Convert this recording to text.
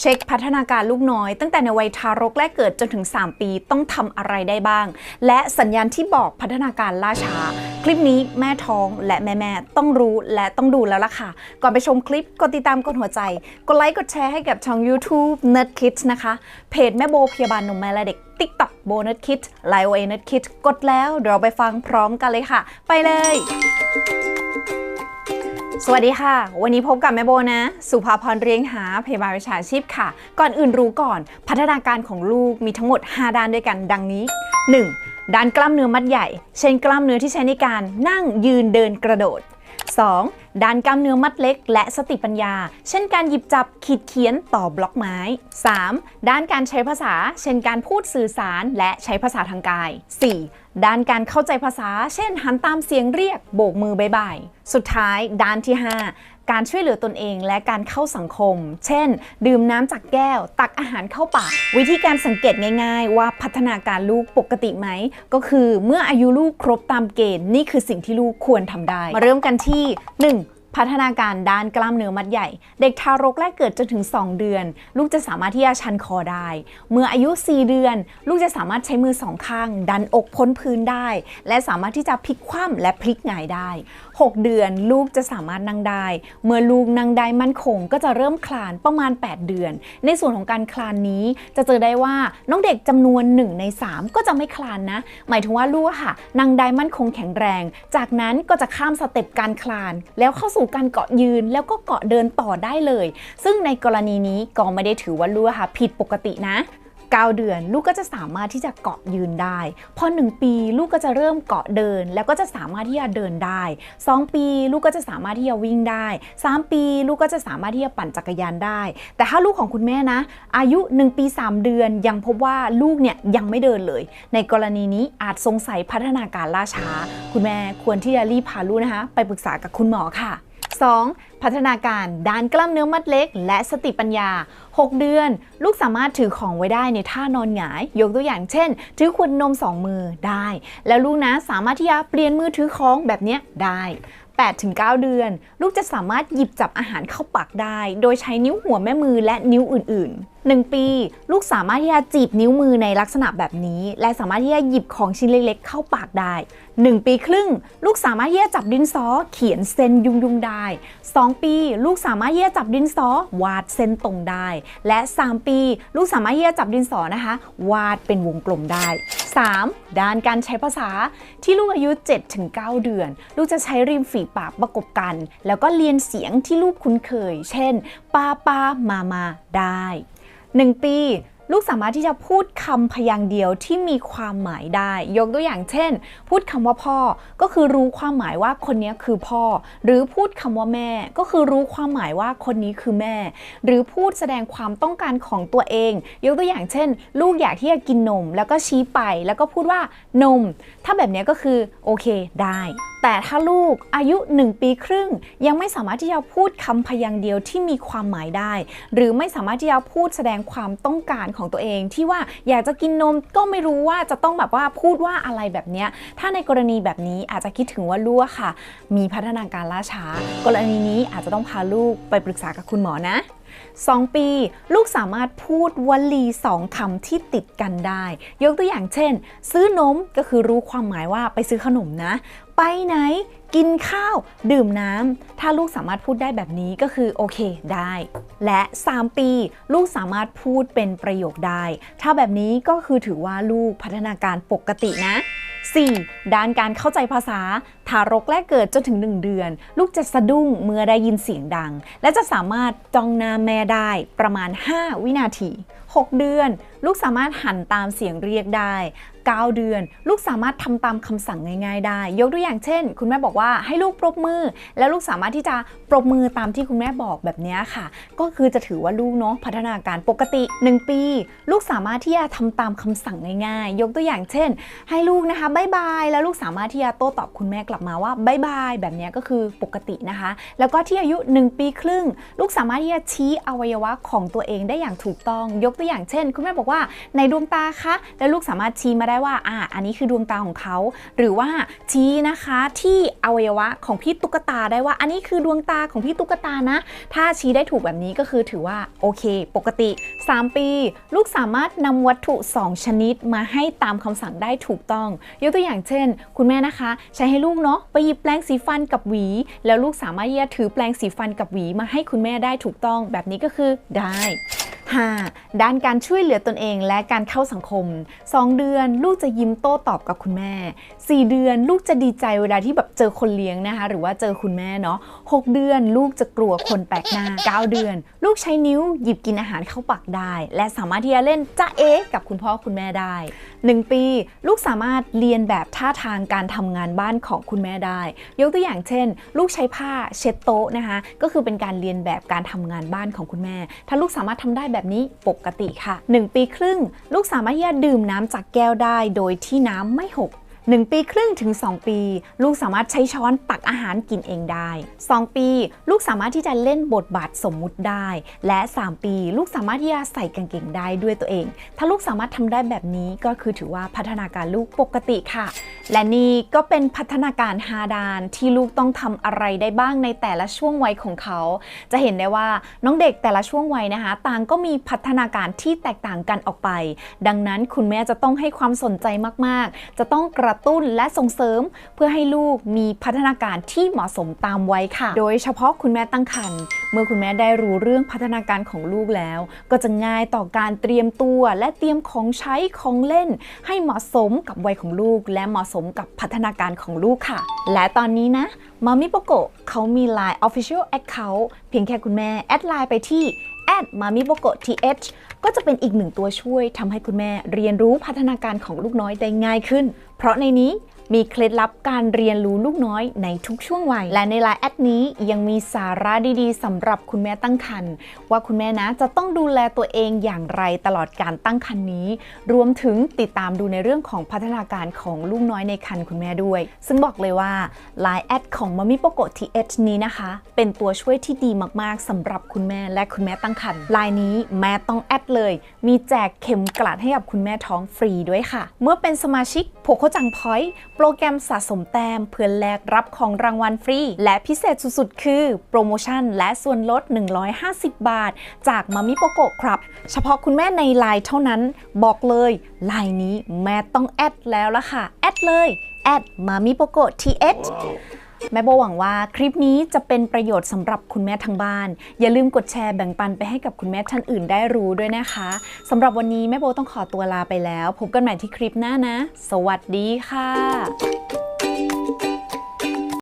เช็คพัฒนาการลูกน้อย ตั้งแต่ในวัยทารกแรกเกิดจนถึง 3 ปีต้องทำอะไรได้บ้าง และสัญญาณที่บอกพัฒนาการล่าช้า คลิปนี้แม่ท้องและแม่แม่ต้องรู้และต้องดูแล้วล่ะค่ะ ก่อนไปชมคลิปกดติดตามกดหัวใจ กดไลค์กดแชร์ให้กับช่อง YouTube Nerd Kids นะคะ เพจแม่โบพยาบาลนมแม่และเด็ก TikTok โบ Nerd Kids ไลโอเอ Nerd Kids กดแล้วเดี๋ยวเราไปฟังพร้อมกันเลยค่ะ ไปเลย สวัสดีค่ะ วันนี้พบกับแม่โบนะ สุภาพรเรียงหาพยาบาลวิชาชีพค่ะ ก่อนอื่นรู้ก่อน พัฒนาการของลูกมีทั้งหมด 5 ด้านด้วยกันดังนี้ 1. ด้านกล้ามเนื้อมัดใหญ่ เช่นกล้ามเนื้อที่ใช้ในการนั่งยืนเดินกระโดด 2. ด้านกล้ามเนื้อมัดเล็ก และสติปัญญา เช่นการหยิบจับขีดเขียนต่อบล็อกไม้ 3. ด้านการใช้ภาษา เช่นการพูดสื่อสารและใช้ภาษาทางกาย 4. ด้านการเข้าใจภาษา เช่นหันตามเสียงเรียกโบกมือบายบายสุดท้ายด้านที่ 5 การช่วยเหลือตนเองและการเข้าสังคม เช่น ดื่มน้ำจากแก้ว ตักอาหารเข้าปาก วิธีการสังเกตง่าย ๆ ว่าพัฒนาการลูกปกติไหม ก็คือเมื่ออายุลูกครบตามเกณฑ์นี่คือสิ่งที่ลูกควรทำได้ มาเริ่มกันที่ 1. พัฒนาการด้านกล้ามเนื้อมัดใหญ่ เด็กทารกแรกเกิดจนถึง 2 เดือน ลูกจะสามารถที่จะชันคอได้ เมื่ออายุ 4 เดือน ลูกจะสามารถใช้มือสองข้าง ดันอกพ้นพื้นได้ และสามารถที่จะพลิกคว่ำและพลิกหงายได้ 6 เดือนลูกจะสามารถนั่งได้ เมื่อลูกนั่งได้มั่นคง ก็จะเริ่มคลานประมาณ 8 เดือน ในส่วนของการคลานนี้จะเจอได้ว่าน้องเด็กจำนวน 1 ใน 3 ก็จะไม่คลานนะ หมายถึงว่าลูกค่ะนั่งได้มั่นคงแข็งแรง จากนั้นก็จะข้ามสเต็ปการคลาน แล้วเข้าสู่การเกาะยืนแล้วก็เกาะเดินต่อได้เลย ซึ่งในกรณีนี้ก็ไม่ได้ถือว่าลูกอะค่ะผิดปกตินะ9 เดือนลูกก็จะสามารถที่จะเกาะยืนได้ พอ 1 ปีลูกก็จะเริ่มเกาะเดิน แล้วก็จะสามารถที่จะเดินได้ 2 ปีลูกก็จะสามารถที่จะวิ่งได้ 3 ปีลูกก็จะสามารถที่จะปั่นจักรยานได้ แต่ถ้าลูกของคุณแม่นะ อายุ 1 ปี 3 เดือนยังพบว่าลูกเนี่ยยังไม่เดินเลย ในกรณีนี้อาจสงสัยพัฒนาการล่าช้า คุณแม่ควรที่จะรีบพาลูกนะคะ ไปปรึกษากับคุณหมอค่ะ 2. พัฒนาการด้านกล้ามเนื้อมัดเล็ก และสติปัญญา 6 เดือน ลูกสามารถถือของไว้ได้ในท่านอนหงาย ยกตัวอย่างเช่น ถือขวดนม 2 มือได้ แล้วลูกนะสามารถที่จะเปลี่ยนมือถือของแบบนี้ได้8-9 เดือน ลูกจะสามารถหยิบจับอาหารเข้าปากได้ โดยใช้นิ้วหัวแม่มือและนิ้วอื่นๆ 1 ปี ลูกสามารถที่จะจีบนิ้วมือในลักษณะแบบนี้ และสามารถที่จะหยิบของชิ้นเล็กๆ เข้าปากได้ 1 ปีครึ่ง ลูกสามารถที่จะจับดินสอเขียนเส้นยุงยุงๆได้ 2 ปี ลูกสามารถที่จะจับดินสอวาดเส้นตรงได้ และ 3 ปี ลูกสามารถที่จะจับดินสอนะคะ วาดเป็นวงกลมได้ 3. ด้านการใช้ภาษาที่ลูกอายุ 7-9 เดือน ลูกจะใช้ริมฝีปากประกบกัน แล้วก็เรียนเสียงที่ลูกคุ้นเคย เช่น ปาปามามาได้ 1 ปี ลูกสามารถที่จะพูดคำพยางค์เดียวที่มีความหมายได้ ยกตัวอย่างเช่น พูดคำว่าพ่อ ก็คือรู้ความหมายว่าคนนี้คือพ่อ หรือพูดคำว่าแม่ ก็คือรู้ความหมายว่าคนนี้คือแม่ หรือพูดแสดงความต้องการของตัวเอง ยกตัวอย่างเช่น ลูกอยากที่จะกินนม แล้วก็ชี้ไป แล้วก็พูดว่านม ถ้าแบบนี้ก็คือโอเคได้ แต่ถ้าลูกอายุ 1 ปีครึ่ง ยังไม่สามารถที่จะพูดคำพยางค์เดียวที่มีความหมายได้ หรือไม่สามารถที่จะพูดแสดงความต้องการของตัวเองที่ว่าอยากจะกินนมก็ไม่รู้ว่าจะต้องแบบว่าพูดว่าอะไรแบบนี้ ถ้าในกรณีแบบนี้อาจจะคิดถึงว่าลูกค่ะ มีพัฒนาการล่าช้า กรณีนี้อาจจะต้องพาลูกไปปรึกษากับคุณหมอนะ 2 ปี ลูกสามารถพูดวลีสองคำที่ติดกันได้ ยกตัวอย่างเช่น ซื้อนมก็คือรู้ความหมายว่าไปซื้อขนมนะ ไปไหน กินข้าว ดื่มน้ำ ถ้าลูกสามารถพูดได้แบบนี้ก็คือโอเคได้ และ 3 ปี ลูกสามารถพูดเป็นประโยคได้ ถ้าแบบนี้ก็คือถือว่าลูกพัฒนาการปกตินะ 4. ด้านการเข้าใจภาษา ทารกแรกเกิดจนถึง 1 เดือน ลูกจะสะดุ้งเมื่อได้ยินเสียงดัง และจะสามารถจ้องหน้าแม่ได้ประมาณ 5 วินาที 6 เดือน ลูกสามารถหันตามเสียงเรียกได้ 9 เดือน ลูกสามารถทำตามคำสั่งง่ายๆ ได้ ยกตัวอย่างเช่น คุณแม่บอกว่าให้ลูกปรบมือ แล้วลูกสามารถที่จะปรบมือตามที่คุณแม่บอกแบบนี้ค่ะ ก็คือจะถือว่าลูกเนาะพัฒนาการปกติ 1 ปี ลูกสามารถที่จะทำตามคำสั่งง่ายๆ ยกตัวอย่างเช่น ให้ลูกนะคะบายบายแล้วลูกสามารถที่จะโต้ตอบคุณแม่กลับมาว่าบายบายแบบนี้ก็คือปกตินะคะ แล้วก็ที่อายุ 1 ปีครึ่ง ลูกสามารถที่จะชี้อวัยวะของตัวเองได้อย่างถูกต้อง ยกตัวอย่างเช่น คุณแม่บอกว่าในดวงตาคะแล้วลูกสามารถชี้มาได้ได้ว่าอ่าอันนี้คือดวงตาของเขา หรือว่าชี้นะคะที่อวัยวะของพี่ตุ๊กตาได้ว่า อันนี้คือดวงตาของพี่ตุ๊กตานะ ถ้าชี้ได้ถูกแบบนี้ก็คือถือว่าโอเค ปกติ 3 ปี ลูกสามารถนำวัตถุ 2 ชนิดมาให้ตามคำสั่งได้ถูกต้อง ยกตัวอย่างเช่น คุณแม่นะคะ ใช้ให้ลูกเนาะไปหยิบแปรงสีฟันกับหวี แล้วลูกสามารถที่จะถือแปรงสีฟันกับหวีมาให้คุณแม่ได้ถูกต้อง แบบนี้ก็คือได้ 5. ด้านการช่วยเหลือตนเองและการเข้าสังคม 2 เดือนลูกจะยิ้มโต้ตอบกับคุณแม่ 4 เดือนลูกจะดีใจเวลาที่แบบเจอคนเลี้ยงนะคะ หรือว่าเจอคุณแม่เนาะ6เดือนลูกจะกลัวคนแปลกหน้า 9 เดือน ลูกใช้นิ้วหยิบกินอาหารเข้าปากได้ และสามารถที่จะเล่นจ้าเอ๊กับคุณพ่อคุณแม่ได้ 1 ปี ลูกสามารถเรียนแบบท่าทางการทำงานบ้านของคุณแม่ได้ ยกตัวอย่างเช่น ลูกใช้ผ้าเช็ดโต๊ะนะคะก็คือเป็นการเรียนแบบการทำงานบ้านของคุณแม่ ถ้าลูกสามารถทำได้แบบนี้ปกติค่ะ 1 ปีครึ่ง ลูกสามารถที่จะดื่มน้ำจากแก้วได้ โดยที่น้ำไม่หก 1 ปีครึ่งถึง 2 ปี ลูกสามารถใช้ช้อนตักอาหารกินเองได้ 2 ปี ลูกสามารถที่จะเล่นบทบาทสมมุติได้ และ 3 ปี ลูกสามารถที่จะใส่กางเกงได้ด้วยตัวเอง ถ้าลูกสามารถทำได้แบบนี้ก็คือถือว่าพัฒนาการลูกปกติค่ะ และนี่ก็เป็นพัฒนาการ 5 ด้านที่ลูกต้องทำอะไรได้บ้างในแต่ละช่วงวัยของเขา จะเห็นได้ว่าน้องเด็กแต่ละช่วงวัยนะคะ ต่างก็มีพัฒนาการที่แตกต่างกันออกไป ดังนั้นคุณแม่จะต้องให้ความสนใจมากๆ จะต้องกระตุ้นและส่งเสริม เพื่อให้ลูกมีพัฒนาการที่เหมาะสมตามวัยค่ะ โดยเฉพาะคุณแม่ตั้งครรภ์เมื่อคุณแม่ได้รู้เรื่องพัฒนาการของลูกแล้ว ก็จะง่ายต่อการเตรียมตัวและเตรียมของใช้ของเล่น ให้เหมาะสมกับวัยของลูก และเหมาะสมกับพัฒนาการของลูกค่ะ และตอนนี้นะมามิโปโกะเขามี Line Official Account เพียงแค่คุณแม่ แอดไลน์ไปที่ m a m i b o k o th ก็จะเป็นอีกหนึ่งตัวช่วยทำให้คุณแม่เรียนรู้พัฒนาการของลูกน้อยได้ง่ายขึ้น เพราะในนี้ มีเคล็ดลับการเรียนรู้ลูกน้อยในทุกช่วงวัย และในไลน์แอดนี้ยังมีสาระดีๆสำหรับคุณแม่ตั้งครรภ์ว่าคุณแม่นะจะต้องดูแลตัวเองอย่างไรตลอดการตั้งครรภ์นี้ รวมถึงติดตามดูในเรื่องของพัฒนาการของลูกน้อยในครรภ์คุณแม่ด้วย ซึ่งบอกเลยว่า Line แอดของ m a m i p o k o th นี้นะคะ เป็นตัวช่วยที่ดีมากๆสำหรับคุณแม่และคุณแม่ตั้งครรภ์ไลน์นี้แม่ต้องแอดเลย มีแจกเข็มกลัดให้กับคุณแม่ท้องฟรีด้วยค่ะ เมื่อเป็นสมาชิกโพโคจังพอยต์โปรแกรมสะสมแต้มเพื่อแลกรับของรางวัลฟรี และพิเศษสุดๆ คือ โปรโมชั่นและส่วนลด 150 บาท จากมามิโปโกะครับ เฉพาะคุณแม่ในไลน์เท่านั้น บอกเลยไลน์นี้แม่ต้องแอดแล้วล่ะค่ะ แอดเลยแอดมามิโปโกะ th แม่โบหวังว่าคลิปนี้จะเป็นประโยชน์สำหรับคุณแม่ทางบ้าน อย่าลืมกดแชร์แบ่งปันไปให้กับคุณแม่ท่านอื่นได้รู้ด้วยนะคะสำหรับวันนี้แม่โบต้องขอตัวลาไปแล้ว พบกันใหม่ที่คลิปหน้านะ สวัสดีค่ะ